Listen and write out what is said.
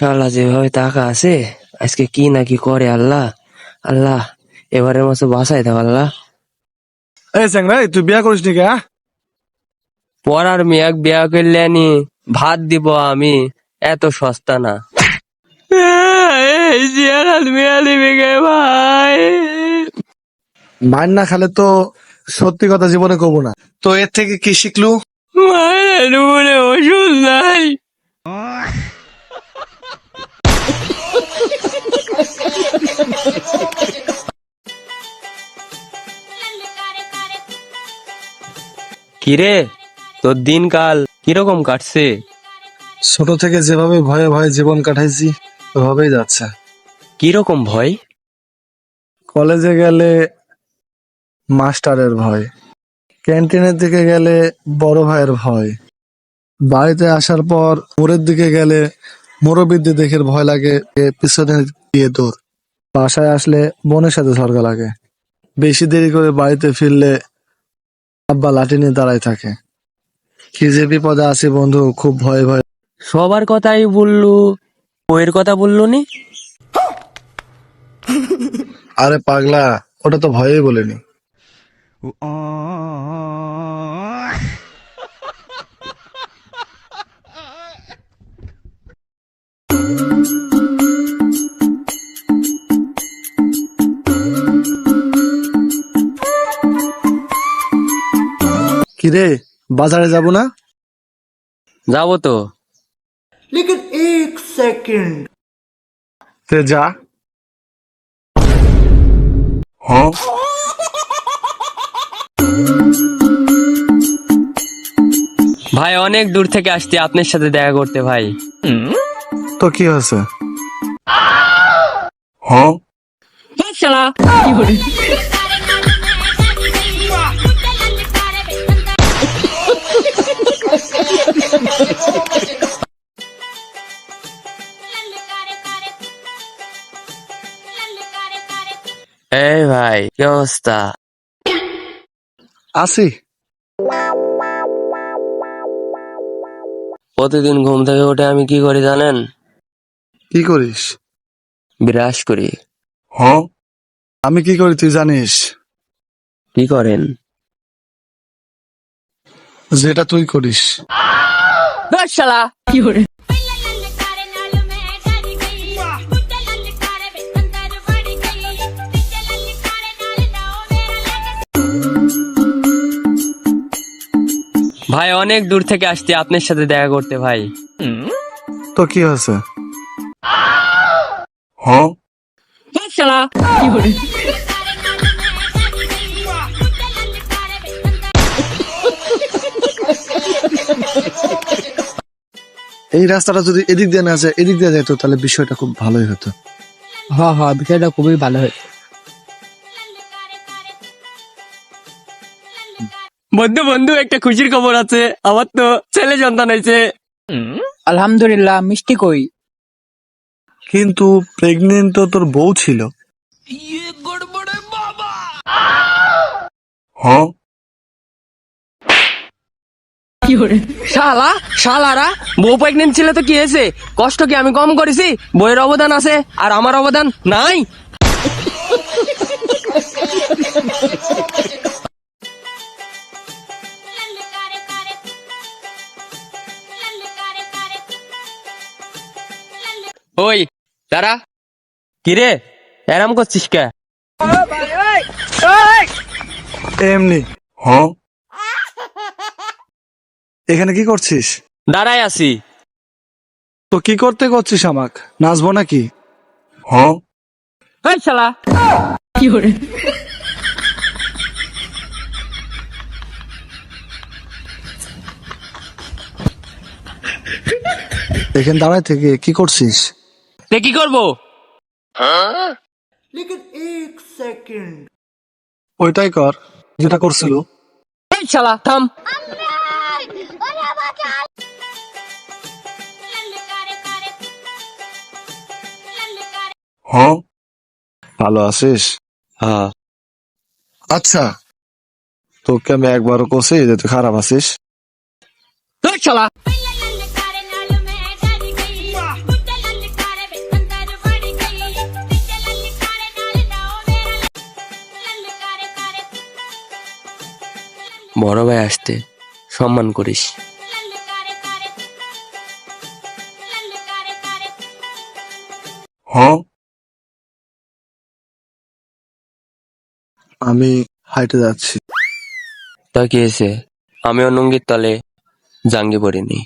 শালা যেভাবে টাকা আছে আজকে কি না কি করে আল্লাহ? আল্লাহ এবারের মতো বাসায় দাও আল্লাহ। এই এই তুই বিয়া করিস নি কে হ্যাঁ? পড়ার মেয়াক বিয়া করলে নি ভাত দিব আমি এত সস্তা না। এই জিয়ারাত মেয়া দিবে গে ভাই। মার না খালে তো সত্যি কথা জীবনে কব না। তো এর থেকে কি শিখলু? মায়ের মনে ওষুধ নাই। কিরে? তোর দিনকাল কীরকম কাটছে? ছোট থেকে যেভাবে ভয়ে ভয়ে জীবন কাটাইছি ওভাবেই যাচ্ছে। কীরকম ভয়? কলেজে গেলে মাস্টারের ভয়। ক্যান্টিনের দিকে গেলে বড় ভাইয়ের ভয়। বাড়িতে আসার পর মোড়ের দিকে গেলে মুরব্বীদের দেখে ভয় লাগে পিছনে গিয়ে দৌড়। বাসায় আসলে বোনের সাথে ঝরগা লাগে। বেশি দেরি করে বাড়িতে ফিরলে আব্বা লাঠি নিয়ে দাঁড়ায় থাকে। কি যে বিপদে আছি বন্ধু খুব ভয়ে ভয়ে। সবার কথাই বললু বইয়ের কথা বলল নি আরে পাগলা ওটা তো ভয়েই বলিনি। কিরে বাজারে যাব না? যাব তো। তে যা। ভাই অনেক দূর থেকে আসছি আপনার সাথে দেখা করতে ভাই। তো কি হয়েছে? এই ভাই কি অবস্থা আসি প্রতিদিন ঘুম থেকে উঠে আমি কি করি জানেন? কি করিস? বিরাস করি। হ্যাঁ? আমি কি করি তুই জানিস? কি করেন? যেটা তুই করিস। শালা। ভাই অনেক দূর থেকে আসছি আপনার সাথে দেখা করতে ভাই। তো কি হয়েছে? শালা। এই রাস্তাটা যদি এদিক দিয়ে না যায় এদিক দিয়ে যেত তাহলে বিষয়টা খুব ভালোই হতো। হ্যাঁ হ্যাঁ বিষয়টা খুবই ভালো হয়েছে। বন্ধু বন্ধু একটা খুশির খবর আছে। আমার তো ছেলে সন্তান হয়েছে। আলহামদুলিল্লাহ মিষ্টি কই? কিন্তু প্রেগনেন্ট তো তোর বউ ছিল। শালা শালারা বউ প্রেগনেন্ট ছিল তো কি হয়েছে? কষ্ট কি আমি কম করেছি? বইয়ের অবদান আছে আর আমার অবদান নাই? ওই তারা কিরে এরাম করছিস কে? এমনি। এখানে কি করছিস? দাঁড়ায় আছি। তো কি করতে করছিস আমাক? নাচবো নাকি? এই শালা। এখানে দাঁড়ায় থেকে কি করছিস? তে কি করব? ওইটাই কর যেটা করছিল। এই শালা থাম। ভালো আছিস? হ্যাঁ। আচ্ছা। তোকে আমি একবারও কষি যে তুই খারাপ আছিস। এই শালা। বড় ভাই আসতে সম্মান করিস। আমি হাইটে যাচ্ছি। তা কি হয়েছে? আমিও নুঙ্গির তলে জাঙ্গি পড়িনি